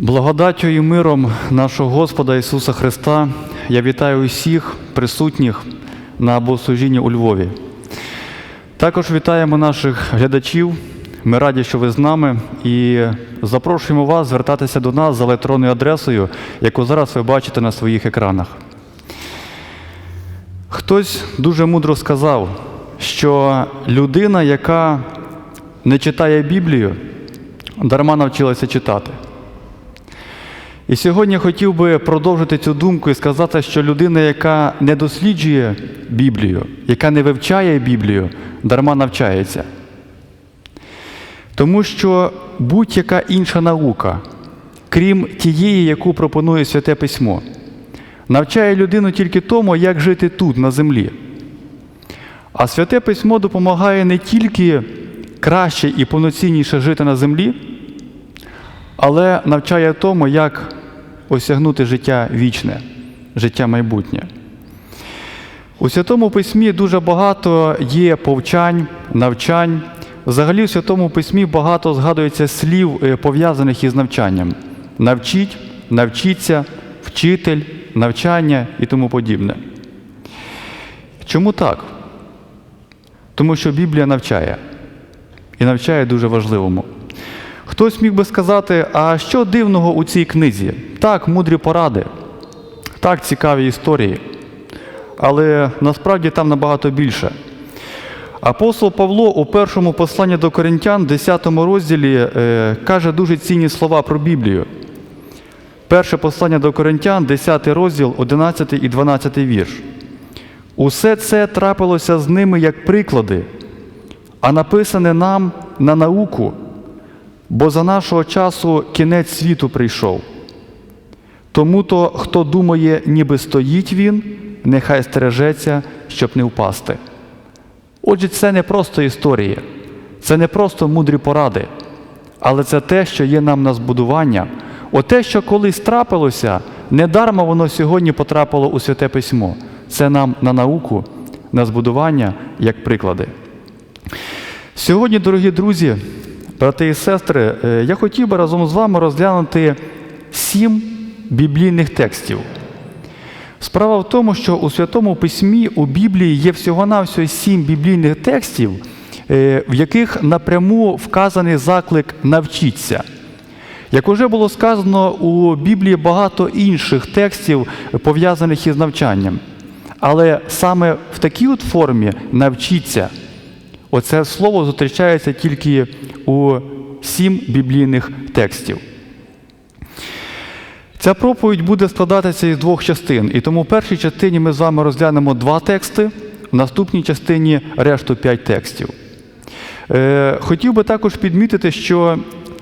Благодаттю і миром нашого Господа Ісуса Христа я вітаю усіх присутніх на богослужінні у Львові. Також вітаємо наших глядачів. Ми раді, що ви з нами, і запрошуємо вас звертатися до нас за електронною адресою, яку зараз ви бачите на своїх екранах. Хтось дуже мудро сказав, що людина, яка не читає Біблію, дарма навчилася читати. І сьогодні хотів би продовжити цю думку і сказати, що людина, яка не досліджує Біблію, яка не вивчає Біблію, дарма навчається. Тому що будь-яка інша наука, крім тієї, яку пропонує Святе Письмо, навчає людину тільки тому, як жити тут, на землі. А Святе Письмо допомагає не тільки краще і повноцінніше жити на землі, але навчає тому, як осягнути життя вічне, життя майбутнє. У Святому Письмі дуже багато є повчань, навчань. Взагалі, у Святому Письмі багато згадується слів, е, пов'язаних із навчанням. Навчіть, навчіться, вчитель, навчання і тому подібне. Чому так? Тому що Біблія навчає. І навчає дуже важливому. Хтось міг би сказати, а що дивного у цій книзі? Так, мудрі поради, так, цікаві історії. Але насправді там набагато більше. Апостол Павло у першому посланні до Коринтян, 10 розділі, е, каже дуже цінні слова про Біблію. Перше послання до Коринтян, 10 розділ, 11 і 12 вірш. Усе це трапилося з ними як приклади, а написане нам на науку, бо за нашого часу кінець світу прийшов. Тому то, хто думає, ніби стоїть він, нехай стережеться, щоб не впасти. Отже, це не просто історії, це не просто мудрі поради, але це те, що є нам на збудування. Оте, що колись трапилося, недарма воно сьогодні потрапило у Святе Письмо. Це нам на науку, на збудування як приклади. Сьогодні, дорогі друзі, брати і сестри, е, я хотів би разом з вами розглянути сім біблійних текстів. Справа в тому, що у Святому Письмі у Біблії є всього-навсього сім біблійних текстів, е, в яких напряму вказаний заклик навчіться. Як уже було сказано, у Біблії багато інших текстів, пов'язаних із навчанням. Але саме в такій от формі навчіться. Оце слово зустрічається тільки у сім біблійних текстів. Ця проповідь буде складатися із двох частин. І тому в першій частині ми з вами розглянемо два тексти, в наступній частині решту п'ять текстів. Е, хотів би також підмітити, що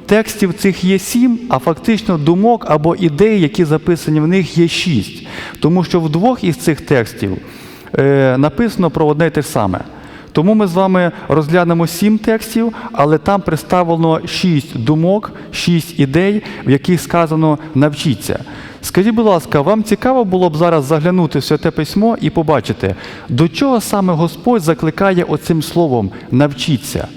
текстів цих є сім, а фактично думок або ідей, які записані в них, є шість. Тому що в двох із цих текстів е, написано про одне й те ж саме. Тому ми з вами розглянемо сім текстів, але там представлено шість думок, шість ідей, в яких сказано навчіться. Скажіть, будь ласка, вам цікаво було б зараз заглянути в Святе Письмо і побачити, до чого саме Господь закликає оцим словом навчіться?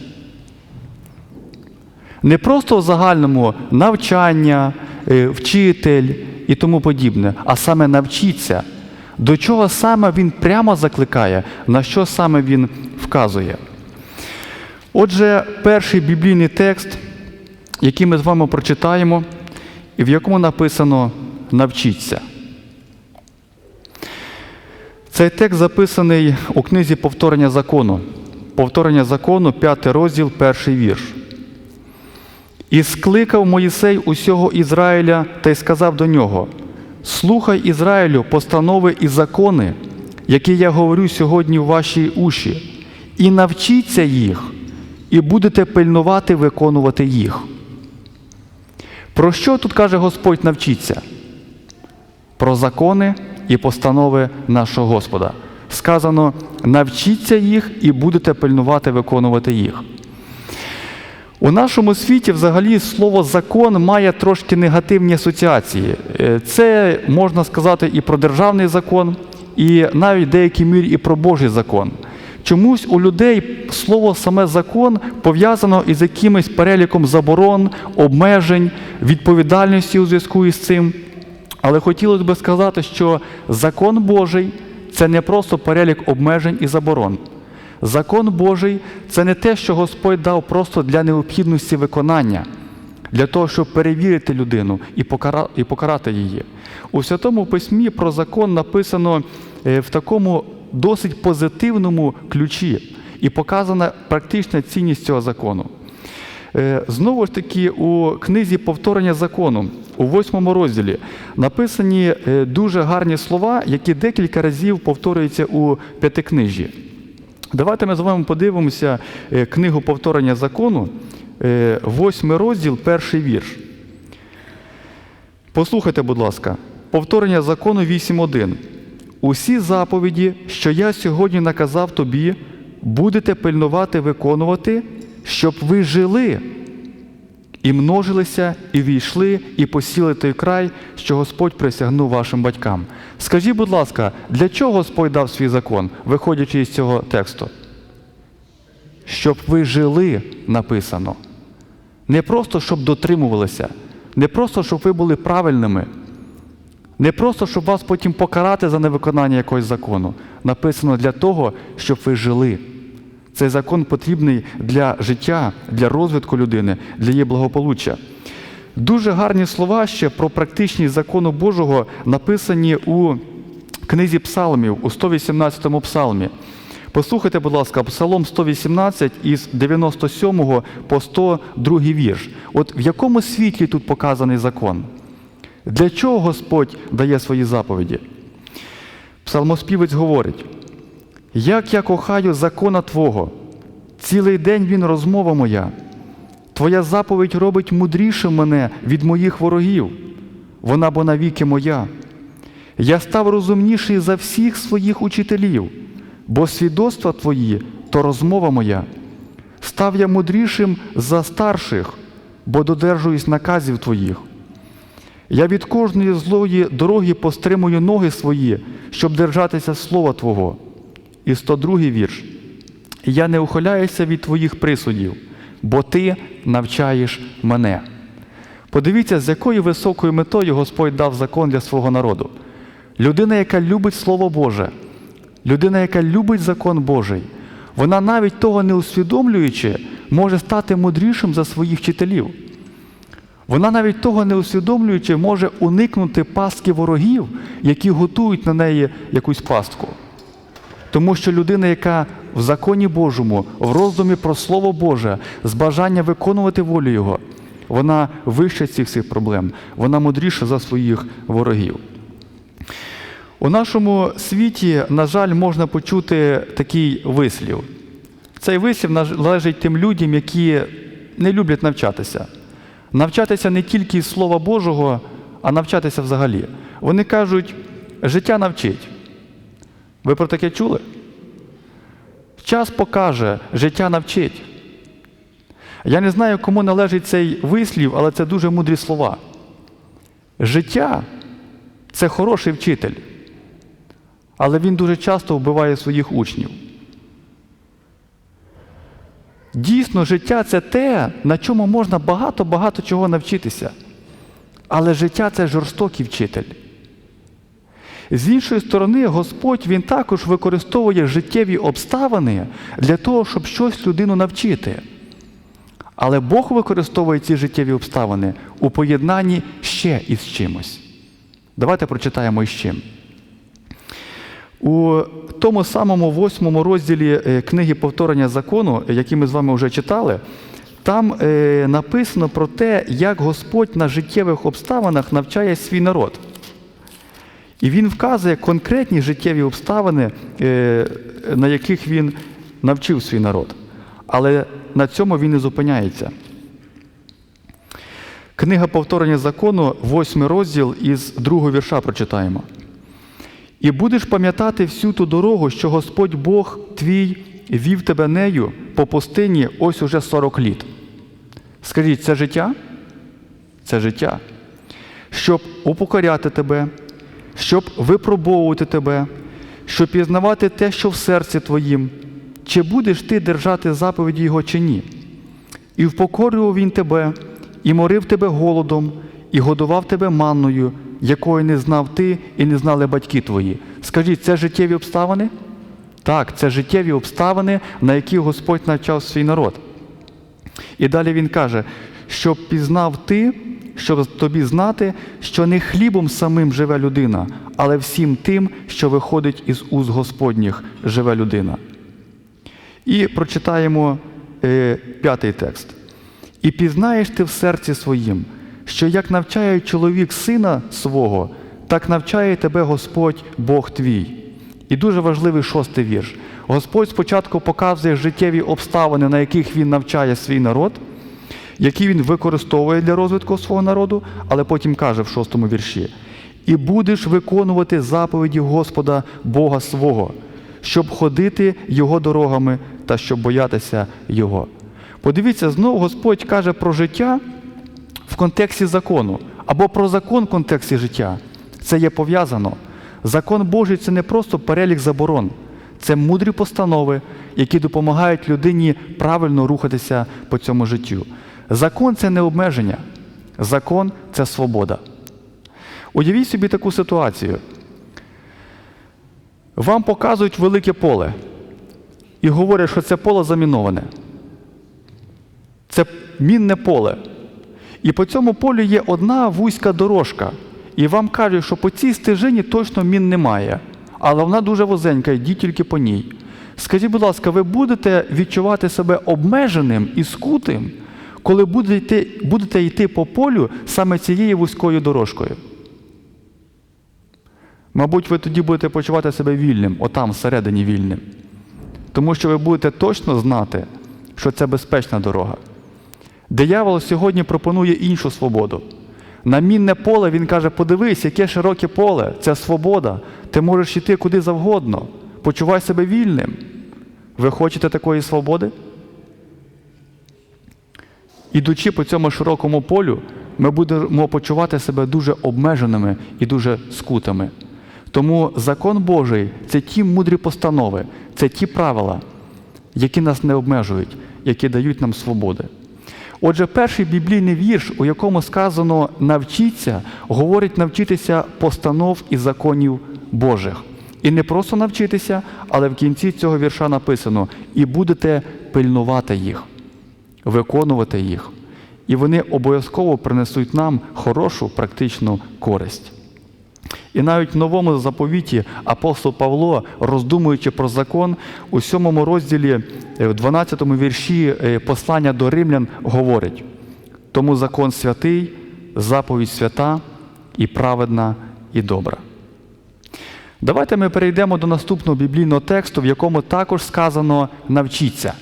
Не просто в загальному навчання, е, вчитель і тому подібне, а саме навчіться. До чого саме він прямо закликає, на що саме він вказує. Отже, перший біблійний текст, який ми з вами прочитаємо, і в якому написано навчіться. Цей текст записаний у книзі Повторення закону. Повторення закону, п'ятий розділ, перший вірш. І скликав Моїсей усього Ізраїля та й сказав до нього: Слухай Ізраїлю постанови і закони, які я говорю сьогодні в вашій уші, і навчіться їх, і будете пильнувати виконувати їх. Про що тут каже Господь навчіться? Про закони і постанови нашого Господа. Сказано: навчіться їх і будете пильнувати виконувати їх. У нашому світі взагалі слово закон має трошки негативні асоціації. Е, Це можна сказати і про державний закон, і навіть в деякій мірі і про Божий закон. Чомусь у людей слово саме закон пов'язано із якимось переліком заборон, обмежень, відповідальності у зв'язку із цим. Але хотілося б сказати, що закон Божий це не просто перелік обмежень і заборон. Закон Божий це не те, що Господь дав просто для необхідності виконання, для того, щоб перевірити людину і покарати її. У Святому Письмі про закон написано е, в такому досить позитивному ключі і показана практична цінність цього закону. Е, Знову ж таки, у книзі повторення закону у восьмому розділі написані е, дуже гарні слова, які декілька разів повторюються у п'ятикнижі. Давайте ми з вами подивимося е, книгу повторення закону, е, восьмий розділ, перший вірш. Послухайте, будь ласка, повторення закону 8.1. Усі заповіді, що я сьогодні наказав тобі, будете пильнувати виконувати, щоб ви жили і множилися, і війшли, і посіли той край, що Господь присягнув вашим батькам. Скажіть, будь ласка, для чого Господь дав свій закон, виходячи із цього тексту? Щоб ви жили, написано. Не просто, щоб дотримувалися, не просто, щоб ви були правильними, не просто, щоб вас потім покарати за невиконання якогось закону. Написано для того, щоб ви жили. Цей закон потрібний для життя, для розвитку людини, для її благополуччя. Дуже гарні слова ще про практичність закону Божого написані у книзі Псалмів, у 118 псалмі. Послухайте, будь ласка, Псалом 118 із 97 по 102 вірш. От в якому світлі тут показаний закон? Для чого Господь дає свої заповіді? Псалмоспівець говорить: як я кохаю закона Твого, цілий день він розмова моя. Твоя заповідь робить мудрішим мене від моїх ворогів, вона бо навіки моя. Я став розумніший за всіх своїх учителів, бо свідоцтва твої то розмова моя. Став я мудрішим за старших, бо додержуюсь наказів твоїх. Я від кожної злої дороги постримую ноги свої, щоб держатися слова Твого. І 102 вірш. Я не ухиляюся від Твоїх присудів, бо Ти навчаєш мене. Подивіться, з якою високою метою Господь дав закон для свого народу. Людина, яка любить Слово Боже, людина, яка любить закон Божий, вона навіть того не усвідомлюючи, може стати мудрішим за своїх вчителів. Вона навіть того не усвідомлюючи, може уникнути пастки ворогів, які готують на неї якусь пастку. Тому що людина, яка в законі Божому, в роздумі про Слово Боже, з бажання виконувати волю Його, вона вища цих всіх проблем, вона мудріша за своїх ворогів. У нашому світі, на жаль, можна почути такий вислів. Цей вислів належить тим людям, які не люблять навчатися. Навчатися не тільки Слова Божого, а навчатися взагалі. Вони кажуть, життя навчить. Ви про таке чули? Час покаже, життя навчить. Я не знаю, кому належить цей вислів, але це дуже мудрі слова. Життя це хороший вчитель, але він дуже часто вбиває своїх учнів. Дійсно, життя це те, на чому можна багато-багато чого навчитися. Але життя це жорстокий вчитель. З іншої сторони, Господь Він також використовує життєві обставини для того, щоб щось людину навчити. Але Бог використовує ці життєві обставини у поєднанні ще із чимось. Давайте прочитаємо із чим. У тому самому восьмому розділі е, книги повторення закону, який ми з вами вже читали, там е, написано про те, як Господь на життєвих обставинах навчає свій народ. І він вказує конкретні життєві обставини, е, на яких він навчив свій народ. Але на цьому він не зупиняється. Книга повторення закону, восьмий розділ із другого вірша прочитаємо. І будеш пам'ятати всю ту дорогу, що Господь Бог твій вів тебе нею по пустині ось уже 40 літ. Скажіть, це життя? Це життя. Щоб упокоряти тебе, щоб випробовувати тебе, щоб пізнавати те, що в серці твоїм, чи будеш ти держати заповіді Його чи ні? І впокорював він тебе, і морив тебе голодом, і годував тебе манною, якої не знав ти і не знали батьки твої. Скажіть, це життєві обставини? Так, це життєві обставини, на які Господь навчав свій народ. І далі він каже, щоб пізнав ти, щоб тобі знати, що не хлібом самим живе людина, але всім тим, що виходить із уст Господніх, живе людина. І прочитаємо е, п'ятий текст. І пізнаєш ти в серці своїм, що як навчає чоловік сина свого, так навчає тебе Господь Бог твій. І дуже важливий шостий вірш. Господь спочатку показує життєві обставини, на яких він навчає свій народ, які він використовує для розвитку свого народу, але потім каже в шостому вірші: І будеш виконувати заповіді Господа Бога свого, щоб ходити Його дорогами та щоб боятися Його. Подивіться, знову Господь каже про життя в контексті закону, або про закон в контексті життя. Це є пов'язано. Закон Божий це не просто перелік заборон, це мудрі постанови, які допомагають людині правильно рухатися по цьому життю. Закон це не обмеження, закон це свобода. Уявіть собі таку ситуацію. Вам показують велике поле і говорять, що це поле заміноване. Це мінне поле. І по цьому полю є одна вузька дорожка. І вам кажуть, що по цій стежині точно мін немає, але вона дуже возенька, йдіть тільки по ній. Скажіть, будь ласка, ви будете відчувати себе обмеженим і скутим, коли будете, будете йти по полю саме цією вузькою дорожкою? Мабуть, ви тоді будете почувати себе вільним, отам всередині вільним. Тому що ви будете точно знати, що це безпечна дорога. Диявол сьогодні пропонує іншу свободу. На мінне поле він каже: подивись, яке широке поле, це свобода. Ти можеш йти куди завгодно. Почувай себе вільним. Ви хочете такої свободи? Ідучи по цьому широкому полю, ми будемо почувати себе дуже обмеженими і дуже скутими. Тому закон Божий це ті мудрі постанови, це ті правила, які нас не обмежують, які дають нам свободи. Отже, перший біблійний вірш, у якому сказано навчіться, говорить навчитися постанов і законів Божих. І не просто навчитися, але в кінці цього вірша написано: і будете пильнувати їх, виконувати їх. І вони обов'язково принесуть нам хорошу практичну користь. І навіть в новому заповіті апостол Павло, роздумуючи про закон, у сьомому розділі, е, в 12 вірші е, послання до римлян говорить: тому закон святий, заповідь свята і праведна, і добра. Давайте ми перейдемо до наступного біблійного тексту, в якому також сказано навчіться.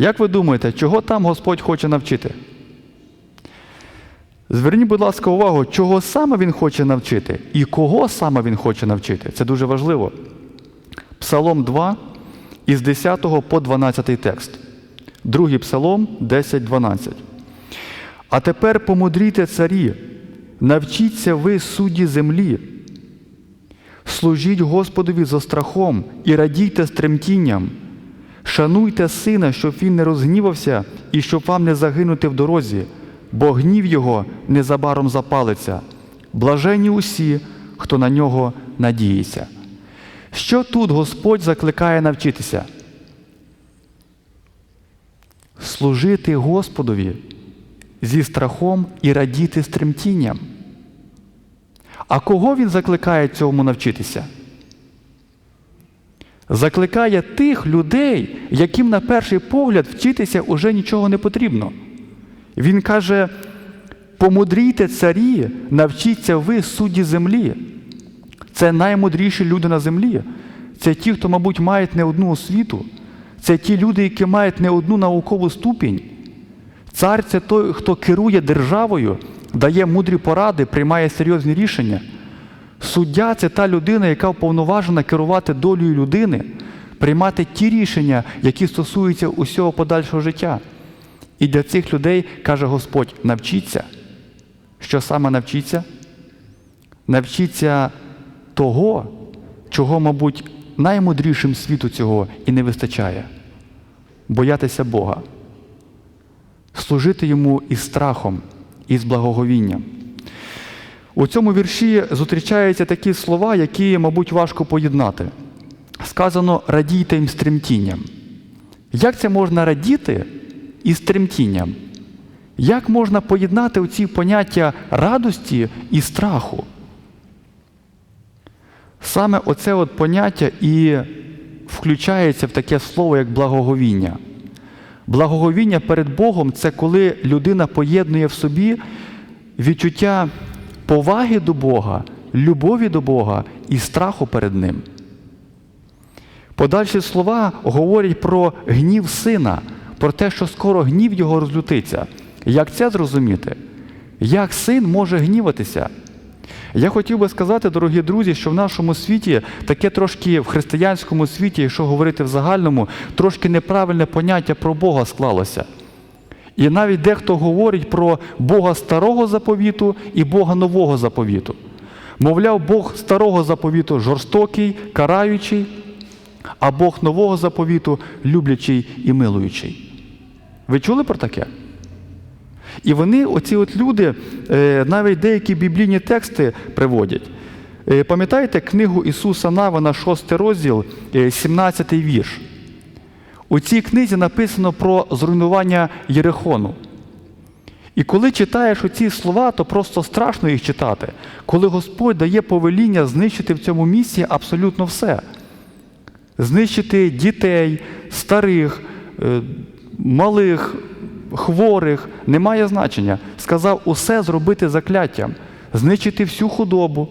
Як ви думаєте, чого там Господь хоче навчити? Зверніть, будь ласка, увагу, чого саме Він хоче навчити і кого саме Він хоче навчити. Це дуже важливо. Псалом 2 із 10 по 12 текст. Другий псалом 10-12. А тепер помудрійте царі, навчіться ви судді землі. Служіть Господові за страхом і радійте з тремтінням. Шануйте сина, щоб він не розгнівався і щоб вам не загинути в дорозі бо гнів його незабаром запалиться. Блаженні усі, хто на нього надіється. Що тут Господь закликає навчитися? Служити Господові зі страхом і радіти з тремтінням. А кого він закликає цьому навчитися? Закликає тих людей, яким на перший погляд вчитися уже нічого не потрібно. Він каже: помудрійте царі, навчіться ви судді землі. Це наймудріші люди на землі. Це ті, хто, мабуть, мають не одну освіту. Це ті люди, які мають не одну наукову ступінь. Цар це той, хто керує державою, дає мудрі поради, приймає серйозні рішення. Суддя це та людина, яка вповноважена керувати долею людини, приймати ті рішення, які стосуються усього подальшого життя. І для цих людей каже Господь: навчіться. Що саме навчіться? Навчіться того, чого, мабуть, наймудрішим світу цього і не вистачає боятися Бога, служити йому із страхом, і з благоговінням. У цьому вірші зустрічаються такі слова, які, мабуть, важко поєднати. Сказано радійте їм стремтінням. Як це можна радіти із тремтінням? Як можна поєднати ці поняття радості і страху? Саме оце от поняття і включається в таке слово, як благоговіння. Благоговіння перед Богом це коли людина поєднує в собі відчуття поваги до Бога, любові до Бога і страху перед Ним. Подальші слова говорять про гнів сина, про те, що скоро гнів його розлютиться. Як це зрозуміти? Як син може гніватися? Я хотів би сказати, дорогі друзі, що в нашому світі таке трошки в християнському світі, якщо говорити в загальному, трошки неправильне поняття про Бога склалося. І навіть дехто говорить про Бога старого заповіту і Бога нового заповіту. Мовляв, Бог старого заповіту жорстокий, караючий, а Бог нового заповіту люблячий і милуючий. Ви чули про таке? І вони, оці от люди, е, навіть деякі біблійні тексти приводять. Е, Пам'ятаєте книгу Ісуса Навина, 6 розділ, 17 вірш? У цій книзі написано про зруйнування Єрихону. І коли читаєш оці слова, то просто страшно їх читати, коли Господь дає повеління знищити в цьому місці абсолютно все. Знищити дітей, старих, е, малих, хворих, немає значення. Сказав усе зробити закляттям, знищити всю худобу.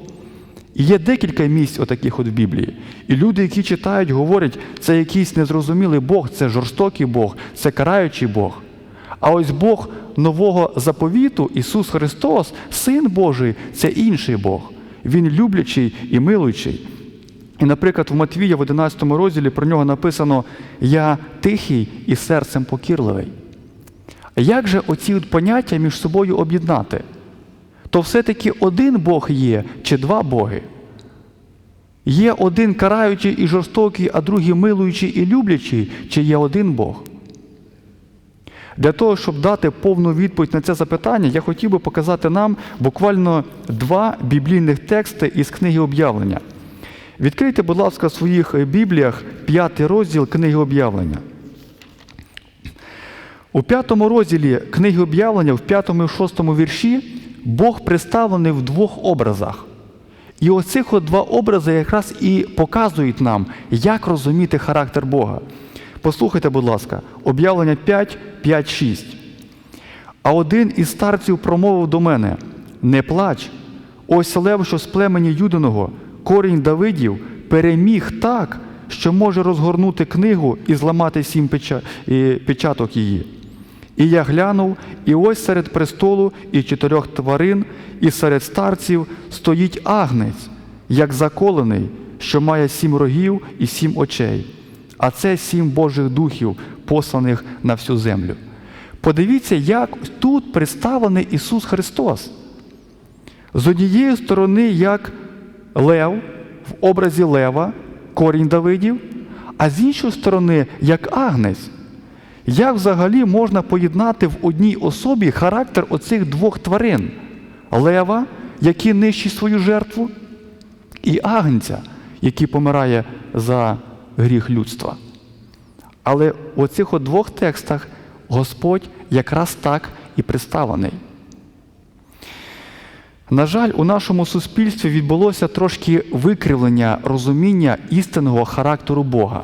І є декілька місць отаких от в Біблії. І люди, які читають, говорять, це якийсь незрозумілий Бог, це жорстокий Бог, це караючий Бог. А ось Бог нового заповіту, Ісус Христос, Син Божий, це інший Бог. Він люблячий і милуючий. І, наприклад, в Матвія в 11 розділі про нього написано Я тихий і серцем покірливий. Як же оці от поняття між собою об'єднати? То все-таки один Бог є чи два Боги? Є один караючий і жорстокий, а другий милуючий і люблячий, чи є один Бог? Для того, щоб дати повну відповідь на це запитання, я хотів би показати нам буквально два біблійних тексти із книги об'явлення. Відкрийте, будь ласка, в своїх бібліях п'ятий розділ книги об'явлення. У п'ятому розділі книги об'явлення, в п'ятому і шостому вірші, Бог представлений в двох образах. І оцих два образи якраз і показують нам, як розуміти характер Бога. Послухайте, будь ласка, об'явлення 5, 5, 6. А один із старців промовив до мене: Не плач, ось лев, що з племені Юдиного, корінь Давидів, переміг так, що може розгорнути книгу і зламати сім печа... печаток її. І я глянув, і ось серед престолу і чотирьох тварин, і серед старців стоїть агнець, як заколений, що має сім рогів і сім очей. А це сім Божих духів, посланих на всю землю. Подивіться, як тут представлений Ісус Христос. З однієї сторони, як лев в образі лева, корінь Давидів, а з іншої сторони, як агнець. Як взагалі можна поєднати в одній особі характер оцих двох тварин лева, який нищить свою жертву, і агнця, який помирає за гріх людства? Але в оцих двох текстах Господь якраз так і представлений. На жаль, у нашому суспільстві відбулося трошки викривлення розуміння істинного характеру Бога.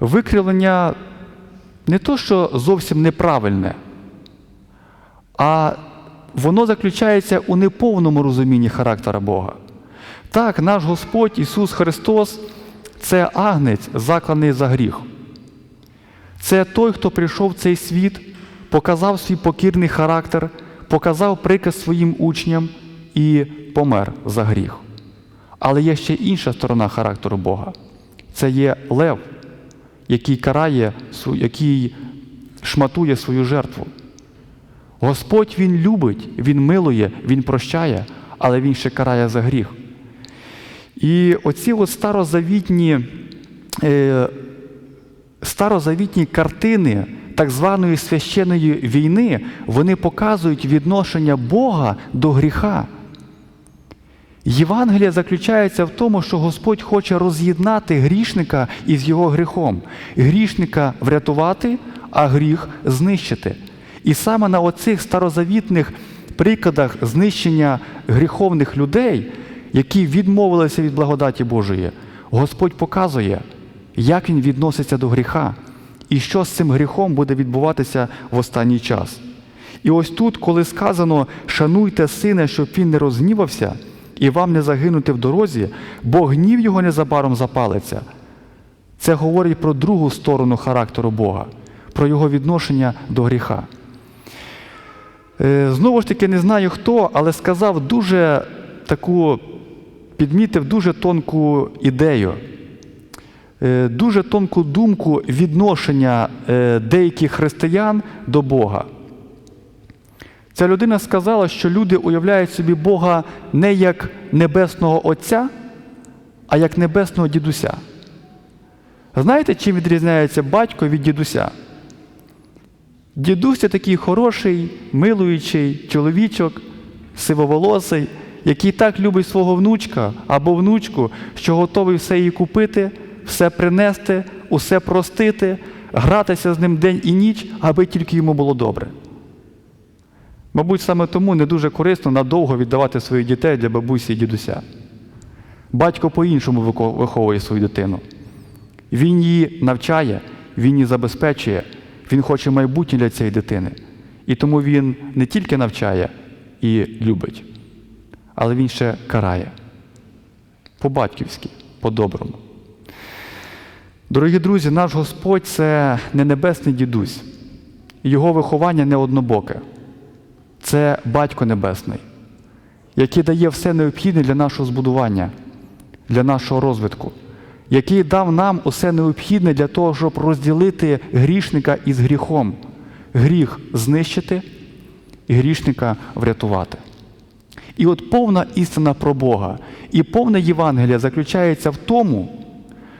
Викривлення не то, що зовсім неправильне, а воно заключається у неповному розумінні характера Бога. Так, наш Господь Ісус Христос це агнець, закланий за гріх. Це той, хто прийшов в цей світ, показав свій покірний характер, показав приказ своїм учням і помер за гріх. Але є ще інша сторона характеру Бога. Це є лев, який карає, який шматує свою жертву. Господь Він любить, Він милує, Він прощає, але Він ще карає за гріх. І оці от старозавітні, е, старозавітні картини так званої священної війни, вони показують відношення Бога до гріха. Євангелія заключається в тому, що Господь хоче роз'єднати грішника із його гріхом, грішника врятувати, а гріх знищити. І саме на оцих старозавітних прикладах знищення гріховних людей, які відмовилися від благодаті Божої, Господь показує, як Він відноситься до гріха і що з цим гріхом буде відбуватися в останній час. І ось тут, коли сказано шануйте сина, щоб він не розгнівався, і вам не загинути в дорозі, бо гнів його незабаром запалиться. Це говорить про другу сторону характеру Бога, про його відношення до гріха. Е, Знову ж таки, не знаю хто, але сказав дуже таку, підмітив дуже тонку ідею, е, дуже тонку думку відношення е, деяких християн до Бога. Ця людина сказала, що люди уявляють собі Бога не як небесного Отця, а як небесного дідуся. Знаєте, чим відрізняється батько від дідуся? Дідусь це такий хороший, милуючий чоловічок, сивоволосий, який так любить свого внучка або внучку, що готовий все їй купити, все принести, усе простити, гратися з ним день і ніч, аби тільки йому було добре. Мабуть, саме тому не дуже корисно надовго віддавати своїх дітей для бабусі і дідуся. Батько по-іншому виховує свою дитину. Він її навчає, він її забезпечує, він хоче майбутнє для цієї дитини. І тому він не тільки навчає і любить, але він ще карає. По-батьківськи, по-доброму. Дорогі друзі, наш Господь це не небесний дідусь. Його виховання не однобоке. Це Батько Небесний, який дає все необхідне для нашого збудування, для нашого розвитку, який дав нам усе необхідне для того, щоб розділити грішника із гріхом, гріх знищити і грішника врятувати. І от повна істина про Бога і повне Євангелія заключається в тому,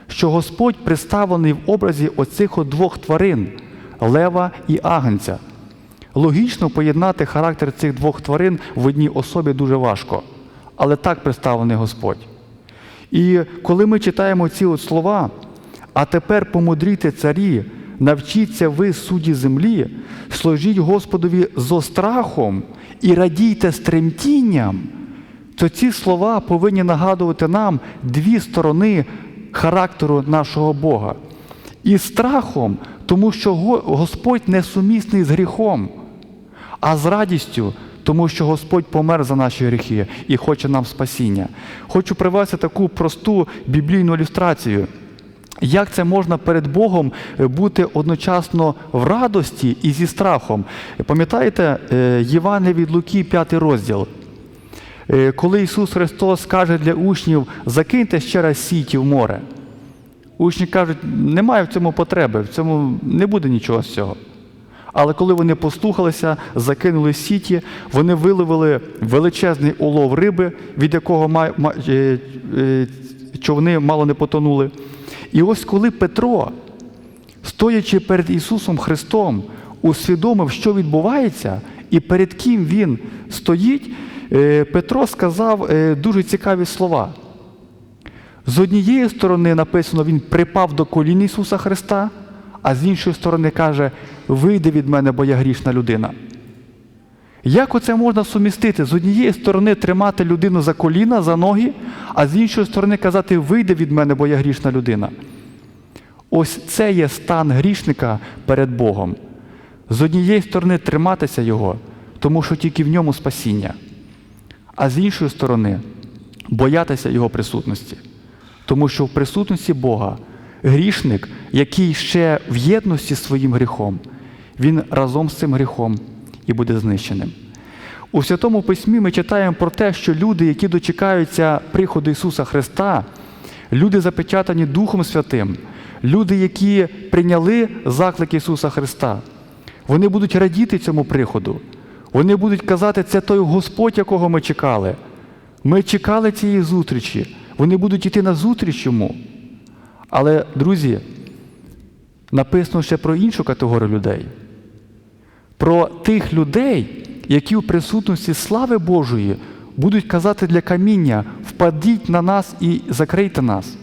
що Господь представлений в образі оцих двох тварин лева і агнця. Логічно поєднати характер цих двох тварин в одній особі дуже важко, але так представлений Господь. І коли ми читаємо ці от слова, а тепер помудрійте царі, навчіться ви, судді землі, служіть Господові зо страхом і радійте з тремтінням, то ці слова повинні нагадувати нам дві сторони характеру нашого Бога. І страхом, тому що Господь несумісний з гріхом, а з радістю, тому що Господь помер за наші гріхи і хоче нам спасіння. Хочу привести таку просту біблійну ілюстрацію. Як це можна перед Богом е, бути одночасно в радості і зі страхом? Пам'ятаєте е, Євангелія від Луки, 5 розділ? Е, Коли Ісус Христос каже для учнів, закиньте ще раз сіті в море. Учні кажуть, немає в цьому потреби, в цьому не буде нічого з цього. Але коли вони послухалися, закинули сіті, вони виловили величезний улов риби, від якого е, е, човни мало не потонули. І ось коли Петро, стоячи перед Ісусом Христом, усвідомив, що відбувається, і перед ким він стоїть, е, Петро сказав дуже цікаві слова. З однієї сторони написано, він припав до колін Ісуса Христа, а з іншої сторони каже: вийди від мене, бо я грішна людина. Як оце можна сумістити? З однієї сторони тримати людину за коліна, за ноги, а з іншої сторони казати, вийди від мене, бо я грішна людина. Ось це є стан грішника перед Богом. З однієї сторони триматися Його, тому що тільки в ньому спасіння, а з іншої сторони боятися Його присутності. Тому що в присутності Бога грішник, який ще в єдності з своїм гріхом, він разом з цим гріхом і буде знищеним. У Святому Письмі ми читаємо про те, що люди, які дочекаються приходу Ісуса Христа, люди запечатані Духом Святим, люди, які прийняли заклик Ісуса Христа, вони будуть радіти цьому приходу. Вони будуть казати, це той Господь, якого ми чекали. Ми чекали цієї зустрічі. Вони будуть йти на зустріч йому. Але, друзі, написано ще про іншу категорію людей. Про тих людей, які в присутності слави Божої будуть казати для каміння: впадіть на нас і закрийте нас.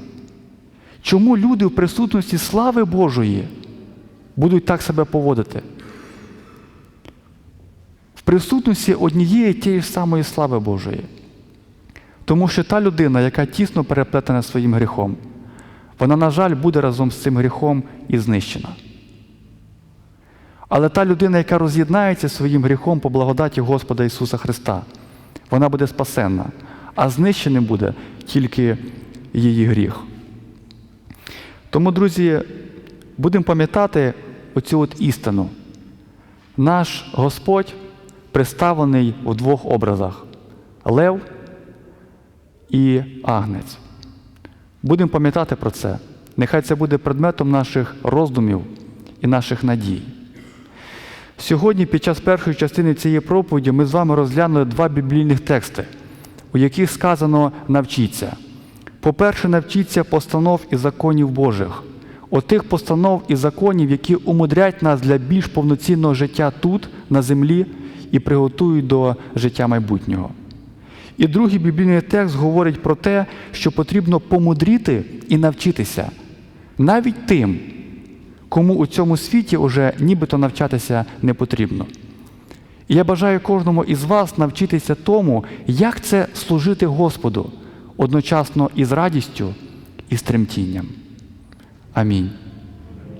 Чому люди в присутності слави Божої будуть так себе поводити? В присутності однієї тієї ж самої слави Божої. Тому що та людина, яка тісно переплетена своїм гріхом, вона, на жаль, буде разом з цим гріхом і знищена. Але та людина, яка роз'єднається своїм гріхом по благодаті Господа Ісуса Христа, вона буде спасенна, а знищеним буде тільки її гріх. Тому, друзі, будемо пам'ятати оцю от істину. Наш Господь представлений у двох образах лев і агнець. Будемо пам'ятати про це. Нехай це буде предметом наших роздумів і наших надій. Сьогодні, під час першої частини цієї проповіді, ми з вами розглянули два біблійних тексти, у яких сказано навчіться. По-перше, навчіться постанов і законів Божих, отих постанов і законів, які умудрять нас для більш повноцінного життя тут, на землі, і приготують до життя майбутнього. І другий біблійний текст говорить про те, що потрібно помудріти і навчитися навіть тим, кому у цьому світі вже нібито навчатися не потрібно. І я бажаю кожному із вас навчитися тому, як це служити Господу одночасно із радістю і з тремтінням. Амінь.